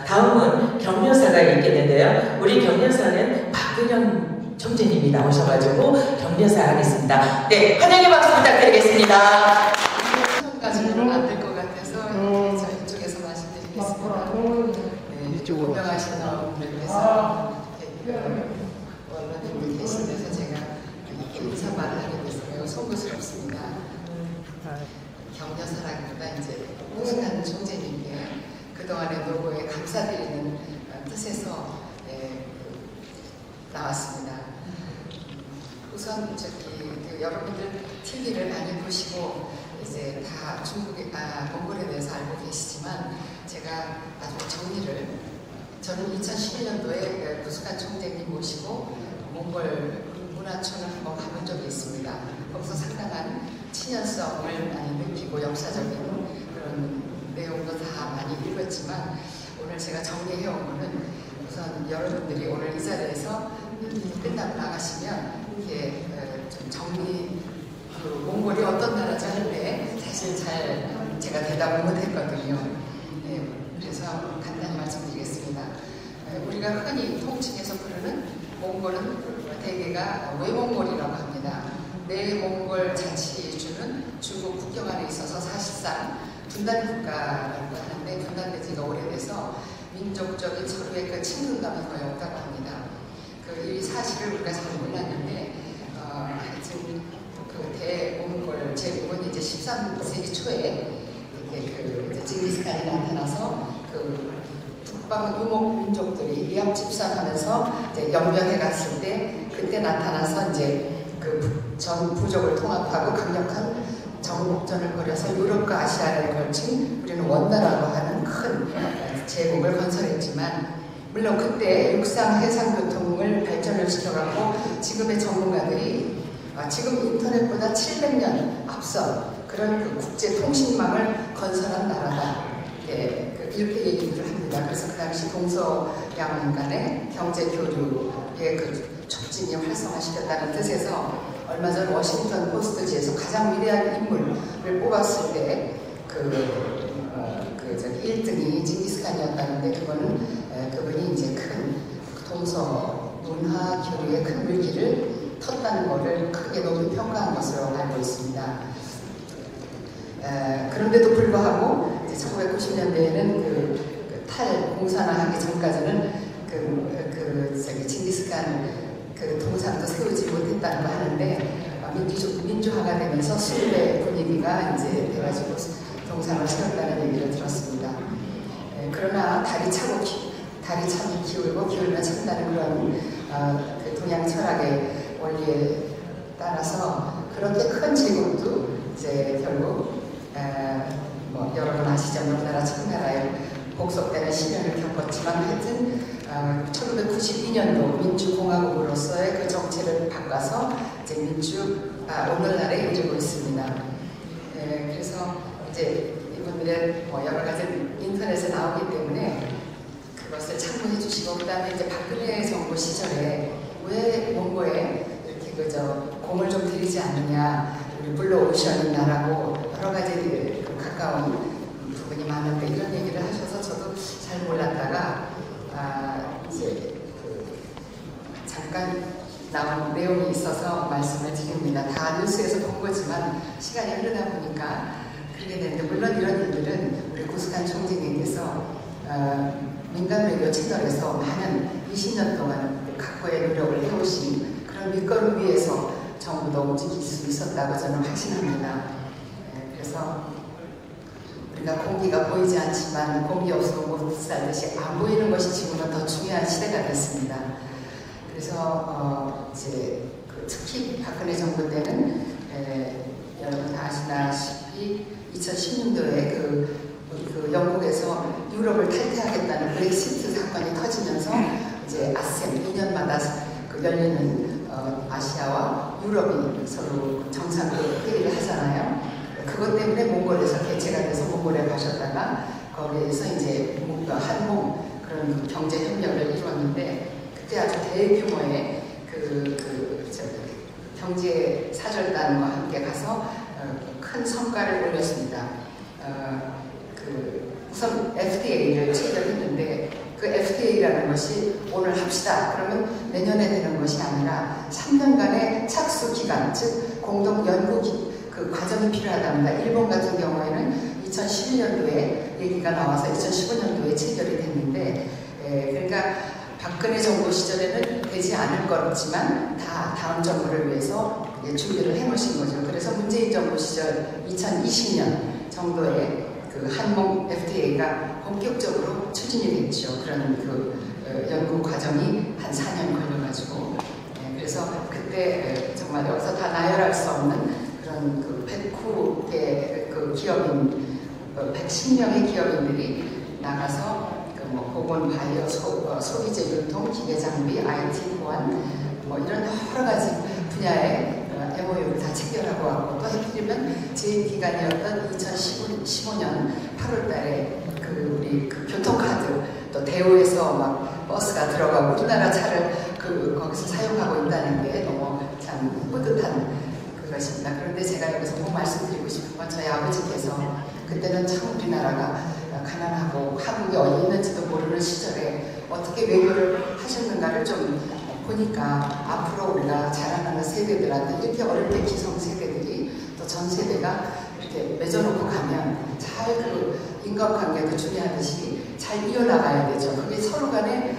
다음은 경련사가 있겠는데요. 우리 경련사는 박근영 총재님이 나오셔가지고 경련사 하겠습니다. 네, 환영의 박수 부탁드리겠습니다. 까지는 안될 것 같아서 저희 쪽에서 말씀드리겠습니다. 네, 이쪽으로. 유명하신 분들께서 원로님이 계신 데서 제가 이렇게 인사말을 하게 돼서 매우 송구스럽습니다. 격려사랑보다 이제 무식한 총재님께 그동안의 노고에 감사드리는 뜻에서 예, 나왔습니다. 우선 저기 그 여러분들 TV를 많이 보시고 이제 다 중국에 아 몽골에 대해서 알고 계시지만 제가 나중에 정리를 저는 2011년도에 부수간 총재님 모시고 몽골 문화촌을 한번 가본 적이 있습니다. 거기서 상당한 친연성을 많이 느끼고 역사적인 그런 내용도 다 많이 읽었지만 오늘 제가 정리해온 거는 우선 여러분들이 오늘 이 자리에서 끝나고 나가시면 이렇게 어, 좀 정리 그 몽골이 어떤 나라인지 할때 사실 잘 제가 대답을 못했거든요. 네, 그래서 간단히 말씀드리겠습니다. 에, 우리가 흔히 통칭해서 부르는 몽골은 대개가 외몽골이라고 합니다. 내몽골 자치주는 중국 국경 안에 있어서 사실상 분단 국가라고 하는데 분단된 지가 오래돼서 민족적인 서로의 그 친근감이 거의 없다고 합니다. 그 이 사실을 우리가 잘 몰랐는데 어, 하여튼 그 대몽골 제국은 이제 13세기 초에 징기스칸이 나타나서 그 북방 유목 민족들이 이합 집산하면서 이제 연변해 갔을 때 그때 나타나서 이제 그 전 부족을 통합하고 강력한 정복전을 벌여서 유럽과 아시아를 걸친 우리는 원나라고 하는 큰 제국을 건설했지만 물론 그때 육상 해상 교통을 발전을 시켜갖고 지금의 전문가들이 아, 지금 인터넷보다 700년 앞서 그런 그 국제 통신망을 건설한 나라다. 예, 그 이렇게 얘기를 합니다. 그래서 그 당시 동서양 간의 경제 교류의 그 촉진이 활성화시켰다는 뜻에서 얼마 전 워싱턴 포스트지에서 가장 위대한 인물을 뽑았을 때그 어, 그 저기 1등이 징기스칸이었다는데 그거는 에, 그분이 이제 큰 동서 문화 교류의 큰 물기를 텄다는 것을 크게 높이 평가한 것으로 알고 있습니다. 에, 그런데도 불구하고 이제 1990년대에는 그, 그탈 공산화 하기 전까지는 그, 그 저기 징기스칸 그 동상도 세우지 못했다는 거 하는데 어, 민주, 민주화가 되면서 수립의 분위기가 이제 돼가지고 동상을 세웠다는 얘기를 들었습니다. 에, 그러나 달이 차고 기, 달이 차면 기울고 기울면 찬다는 그런 어, 그 동양 철학의 원리에 따라서 그렇게 큰 제국도 이제 결국 에, 뭐 여러분 아시죠? 우리나라 청나라에 복속되는 시련을 겪었지만 하여튼 어, 1992년도 민주공화국으로서의 그 정체를 바꿔서 이제 민주 아, 오늘날에 이르고 있습니다. 에, 그래서 이제 이분들의 뭐 여러 가지 인터넷에 나오기 때문에 그것을 참고해 주시고 그다음에 이제 박근혜 정부 시절에 왜 몽고에 이렇게 그저 공을 좀 들이지 않느냐 우리 블루 오션인 나라고 여러 가지 그 가까운 부분이 많은데 이런 얘기를 하셔서 저도 잘 몰랐다가 아 이제 그 잠깐 나온 내용이 있어서 말씀을 드립니다. 다 뉴스에서 본 거지만 시간이 흐르다 보니까 그렇게 되는데 물론 이런 일들은 우리 고스칸 총재님께서 어, 민간 외교 채널에서 많은 20년 동안 각고의 노력을 해오신 그런 밑거름 위에서 정부도 움직일 수 있었다고 저는 확신합니다. 예, 그래서 우리가 공기가 보이지 않지만 공기 없으면 못 살듯이 안 보이는 것이 지금은 더 중요한 시대가 됐습니다. 그래서 어, 이제 그 특히 박근혜 정부 때는 에, 여러분 다 아시다시피 2016년도에 그, 그 영국에서 유럽을 탈퇴하겠다는 브렉시트 사건이 터지면서 이제 아셈 2년마다 그 열리는 어, 아시아와 유럽이 서로 정상적으로 회의를 하잖아요. 그것 때문에 몽골에서 개최가 돼서 몽골에 가셨다가 거기에서 이제 뭔가 한몽 그런 그 경제 협력을 이루었는데 그때 아주 대규모의 그, 그 경제 사절단과 함께 가서 어, 큰 성과를 올렸습니다. 어, 그 우선 FTA를 체결했는데 그 FTA라는 것이 오늘 합시다. 그러면 내년에 되는 것이 아니라 3년간의 착수 기간, 즉 공동 연구 기, 그 과정이 필요하답니다. 일본 같은 경우에는 2011년도에 얘기가 나와서 2015년도에 체결이 됐는데, 에, 그러니까 박근혜 정부 시절에는 되지 않을 거지만 다 다음 정부를 위해서 준비를 해놓으신 거죠. 그래서 문재인 정부 시절 2020년 정도에 그 한국 FTA가 본격적으로 추진이 됐죠. 그런 그 어, 연구 과정이 한 4년 걸려가지고 예, 그래서 그때 에, 정말 여기서 다 나열할 수 없는 그런 그 109개 그 기업인 어, 110명의 기업인들이 나가서 그 뭐 보건 바이오 소, 어, 소비재 유통 기계 장비 IT 보안 뭐 이런 여러 가지 분야의 어, MOU를 다 체결하고 왔고 또 해필이면 제 기간이었던 2015년 8월달에 그 우리 그 교통카드 또 대우에서 막 버스가 들어가고 우리나라 차를 그 거기서 사용하고 있다는 게 너무 참 뿌듯한 그 것입니다. 그런데 제가 여기서 꼭 말씀드리고 싶은 건 저희 아버지께서 그때는 참 우리나라가 가난하고 한국이 어디 있는지도 모르는 시절에 어떻게 외교를 하셨는가를 좀 보니까 앞으로 우리가 자라나는 세대들한테 이렇게 어릴 때 기성 세대들이 또 전 세대가 이렇게 맺어놓고 가면 잘 그 인간관계도 중요하듯이 잘 이어나가야 되죠. 그게 서로 간에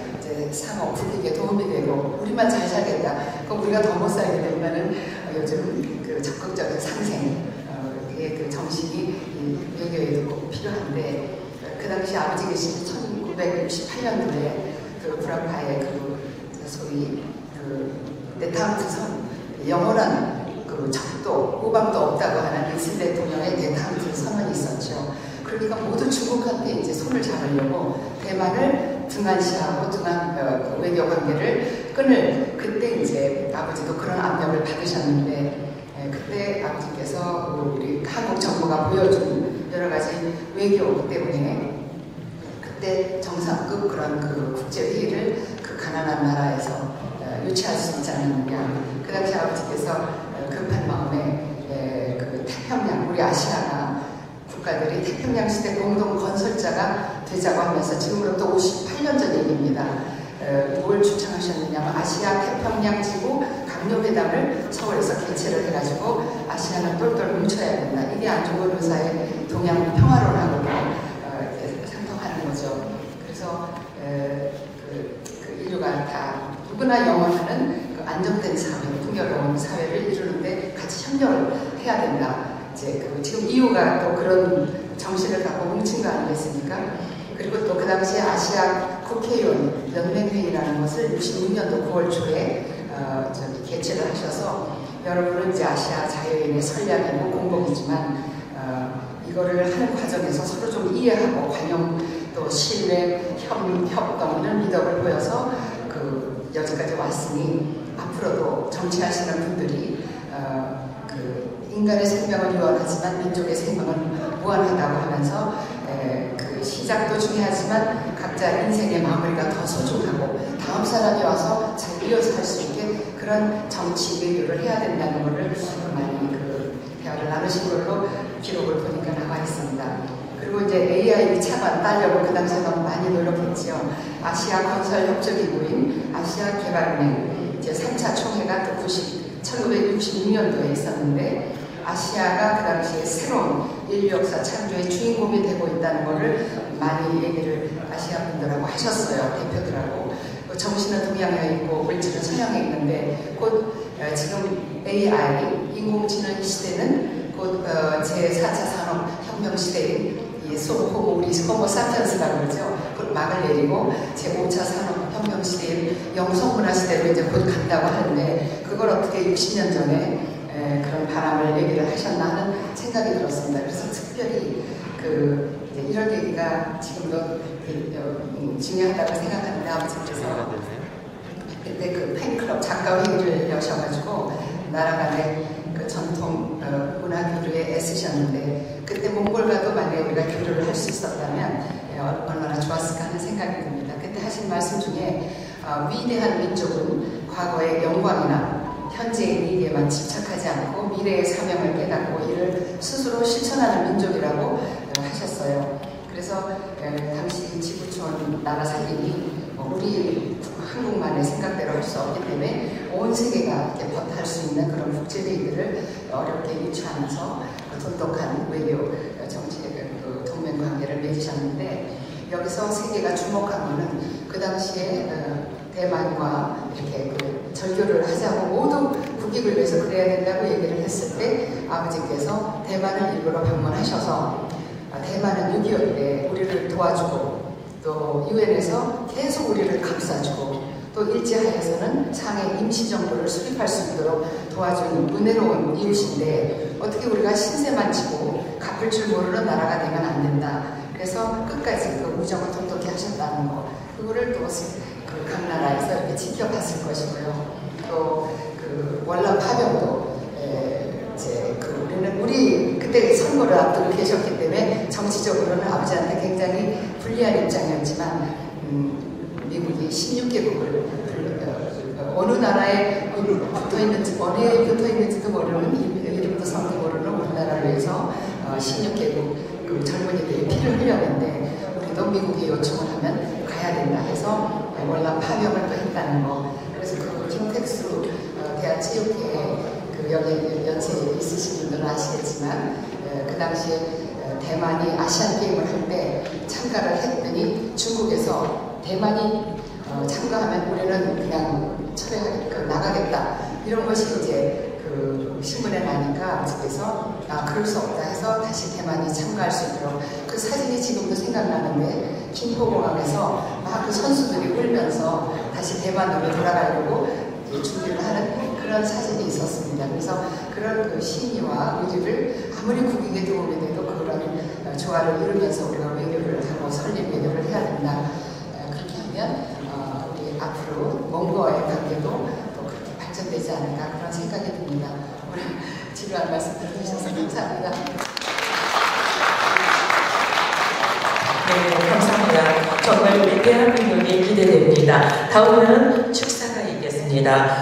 상호 분위기에 도움이 되고 우리만 잘 살겠다. 그럼 우리가 더 못 살게 되면은 어, 요즘 그 적극적인 상생 어, 그 정신이 이 외교에도 꼭 필요한데 그 당시 아버지 계신 1968년도에 그 브라파의 그 소위 그 네타운트선 영원한 그 적도 우방도 없다고 하는 닐슨 대통령의 네타운트 선언이 있었죠. 그러니까 모두 중국한테 이제 손을 잡으려고 대만을 등한시하고 등한 어, 그 외교 관계를 끊을 그때 이제 아버지도 그런 압력을 받으셨는데 에, 그때 아버지께서 그 우리 한국 정부가 보여준 여러 가지 외교 때문에 그때 정상급 그런 그 국제 회의를 그 가난한 나라에서 어, 유치할 수 있지 않느냐. 그 당시 아버지께서 어, 급한 마음에 에, 그 태평양 우리 아시아가 국가들이 태평양 시대 공동 건설자가 되자고 하면서 지금으로부터 58년 전 얘기입니다. 어, 뭘 주창하셨느냐면 아시아 태평양 지구 강요회담을 서울에서 개최를 해가지고 아시아는 똘똘 뭉쳐야 된다. 이게 안중근 의사의 동양 평화론하고 어, 이렇게 상통하는 거죠. 그래서 에, 그, 그 인류가 다 누구나 영원하는 그 안정된 사회, 풍요로운 사회를 이루는데 같이 협력을 해야 된다. 이제 그 지금 이유가 또 그런 정신을 갖고 뭉친 거 아니겠습니까? 그리고 또 그 당시에 아시아 국회의원 연맹회의라는 것을 66년도 9월 초에 어, 개최를 하셔서 여러분은 이제 아시아 자유인의 선량이고 공복이지만 어, 이거를 하는 과정에서 서로 좀 이해하고 관용 또 신뢰, 협, 협동 이런 미덕을 보여서 그 여기까지 왔으니 앞으로도 정치하시는 분들이 어, 그 인간의 생명은 유한하지만 민족의 생명은 무한하다고 하면서 에, 그 시작도 중요하지만 각자 인생의 마무리가 더 소중하고 다음 사람이 와서 잘 이어서 할수 있게 그런 정치 외교를 해야 된다는 것을 많이 그 대화를 나누신 걸로 기록을 보니까 나와 있습니다. 그리고 이제 AI 차관 따려고 그 당시에 너무 많이 노력했지요. 아시아 건설 협조기구인 아시아 개발은행 이제 3차 총회가 또 90, 1966년도에 있었는데 아시아가 그 당시에 새로운 인류 역사 창조의 주인공이 되고 있다는 것을 많이 얘기를 아시아 분들하고 하셨어요. 대표들하고. 그 정신은 동양에 있고 물질은 서양에 있는데 곧 어, 지금 AI 인공지능 시대는 곧 어, 제4차 산업혁명 시대인 이 소호모 우리 호모 사피언스라고 그러죠. 곧 막을 내리고 제5차 산업혁명 시대인 영성문화 시대로 이제 곧 간다고 하는데 그걸 어떻게 60년 전에 에, 그런 바람을 얘기를 하셨나 하는 생각이 들었습니다. 그래서 특별히 그 이런 얘기가 지금도 그, 어, 음, 중요하다고 생각하는데 아버지께서 그때 그 팬클럽 작가 회의를 여셔가지고 나라 간의 그 전통 어, 문화 교류에 애쓰셨는데 그때 몽골과도 만약에 우리가 교류를 할 수 있었다면 예, 어, 얼마나 좋았을까 하는 생각이 듭니다. 그때 하신 말씀 중에 어, 위대한 민족은 과거의 영광이나 현재의 일에만 집착하지 않고 미래의 사명을 깨닫고 이를 스스로 실천하는 민족이라고 어, 하셨어요. 그래서 에, 당시 지구촌 나라 살림이 뭐 우리 한국만의 생각대로 할 수 없기 때문에 온 세계가 이렇게 버탈 수 있는 그런 국제회의들을 어렵게 유치하면서 그 돈독한 외교 정치 그 동맹 관계를 맺으셨는데 여기서 세계가 주목한 거는 그 당시에 어, 대만과 이렇게 그 절교를 하자고 모두 국익을 위해서 그래야 된다고 얘기를 했을 때 아버지께서 대만을 일부러 방문하셔서 아, 대만은 6.25 때 우리를 도와주고 또 유엔에서 계속 우리를 감싸주고 또 일제하에서는 상해 임시정부를 수립할 수 있도록 도와준 은혜로운 이웃인데 어떻게 우리가 신세만 지고 갚을 줄 모르는 나라가 되면 안 된다. 그래서 끝까지 그 우정을 돈독히 하셨다는 거 그거를 또그 각나라에서 이렇게 지켜봤을 것이고요. 또 그 월남 파병도 에, 이제 그 우리는 우리 그때 선거를 앞두고 계셨기 때문에 정치적으로는 아버지한테 굉장히 불리한 입장이었지만 음, 미국이 16개국을 어느 나라에 붙어 있는지 어디에 붙어 있는지도 모르는 이름도 성도 모르는 우리나라를 위해서 어, 16개국 그 젊은이들이 피를 흘렸는데 우리도 미국이 요청을 하면 가야 된다 해서 월남 파병을 또 했다는 거. 그래서 그 김택수 어, 대한체육회 그 여기 연세 있으신 분들은 아시겠지만 에, 그 당시에 에, 대만이 아시안 게임을 할 때 참가를 했더니 중국에서 대만이 어, 참가하면 우리는 그냥 철회 그 나가겠다. 이런 것이 이제 그 신문에 나니까 아버지께서 아 그럴 수 없다 해서 다시 대만이 참가할 수 있도록 그 사진이 지금도 생각나는데 김포공항에서 막 그 선수들이 울면서 다시 대만으로 돌아가려고 준비를 하는 그런 사진이 있었습니다. 그래서 그런 그 신의와 의리를 아무리 국익에 도움이 돼도 그런 어, 조화를 이루면서 우리가 외교를 하고 설립 외교를 해야 된다. 어, 그렇게 하면 어, 우리 앞으로 먼거의 관계도 또 그렇게 발전되지 않을까 그런 생각이 듭니다. 오늘 지루한 말씀 들어주셔서 감사합니다. 네, 감사합니다. 정말 우리 대한민국이 기대됩니다. 다음은 축사가 있겠습니다.